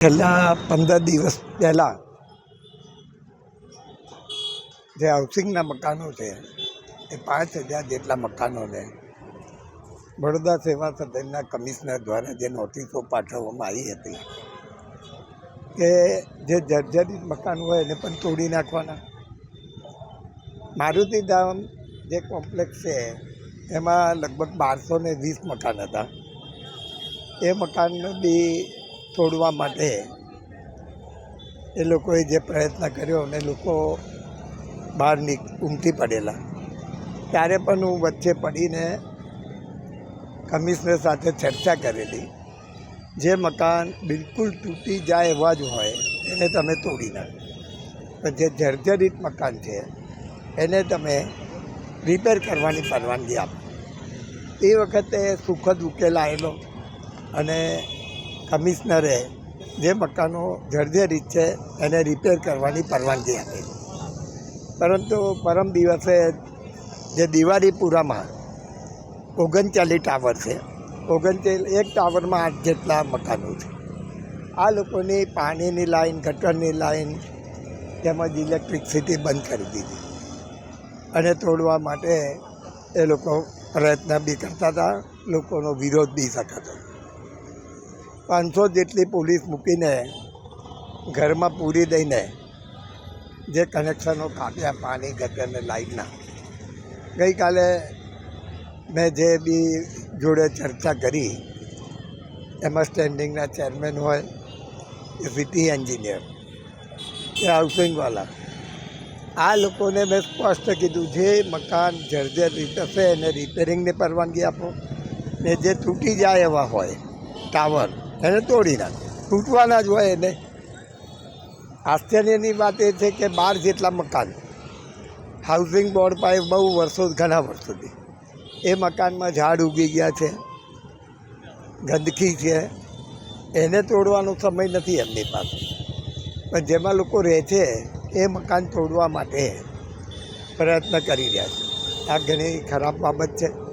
છેલ્લા પંદર દિવસ પહેલાં જે હાઉસિંગના મકાનો છે, એ પાંચ હજાર જેટલા મકાનોને બરોડા સેવા સદનના કમિશનર દ્વારા જે નોટિસો પાઠવવામાં આવી હતી કે જે જર્જરિત મકાન હોય એને પણ તોડી નાખવાના. મારુતિધામ જે કોમ્પ્લેક્સ છે, એમાં લગભગ બારસો ને વીસ મકાન હતા. એ મકાનને બી તોડવા માટે એ લોકોએ જે પ્રયત્ન કર્યો અને લોકો બહાર નીક ઉમટી પડેલા. ત્યારે પણ હું વચ્ચે પડીને કમિશનર સાથે ચર્ચા કરેલી. જે મકાન બિલકુલ તૂટી જાય એવા જ હોય, એને તમે તોડી નાખો. જે જર્જરિત મકાન છે, એને તમે રિપેર કરવાની પરવાનગી આપો. એ વખતે સુખદ ઉકેલ આવેલો અને કમિશનરે જે મકાનો જર્જરિત છે એને રિપેર કરવાની પરવાનગી આપી. પરંતુ પરમ દિવસે જે દિવાળીપુરામાં ઓગણચાલીસ ટાવર છે, ઓગણચાલીસ એક ટાવરમાં આઠ જેટલા મકાનો છે. આ લોકોની પાણીની લાઈન, ગટરની લાઈન તેમજ ઇલેક્ટ્રિસિટી બંધ કરી દીધી. અને તોડવા માટે એ લોકો પ્રયત્ન બી કરતા હતા, લોકોનો વિરોધ બી શકાતો પાંચસો જેટલી પોલીસ મૂકીને ઘરમાં પૂરી દઈને જે કનેક્શનો કાપ્યા પાણી ગટરને લાઇટના ગઈકાલે મેં જે બી જોડે ચર્ચા કરી, એમાં સ્ટેન્ડિંગના ચેરમેન હોય, એ સિટી એન્જિનિયર કે હાઉસિંગવાલા આ લોકોને મેં સ્પષ્ટ કીધું, જે મકાન જર્જર હશે એને રિપેરિંગની પરવાનગી આપો. ને જે તૂટી જાય એવા હોય ટાવર એને તોડી નાખો. તૂટવાના જ હોય એને. આશ્ચર્યની વાત એ છે કે બાર જેટલા મકાન હાઉસિંગ બોર્ડ પાસે બહુ વર્ષો, ઘણા વર્ષોથી એ મકાનમાં ઝાડ ઉગી ગયા છે, ગંદકી છે. એને તોડવાનો સમય નથી એમની પાસે. પણ જેમાં લોકો રહે છે, એ મકાન તોડવા માટે પ્રયત્ન કરી રહ્યા છે. આ ઘણી ખરાબ બાબત છે.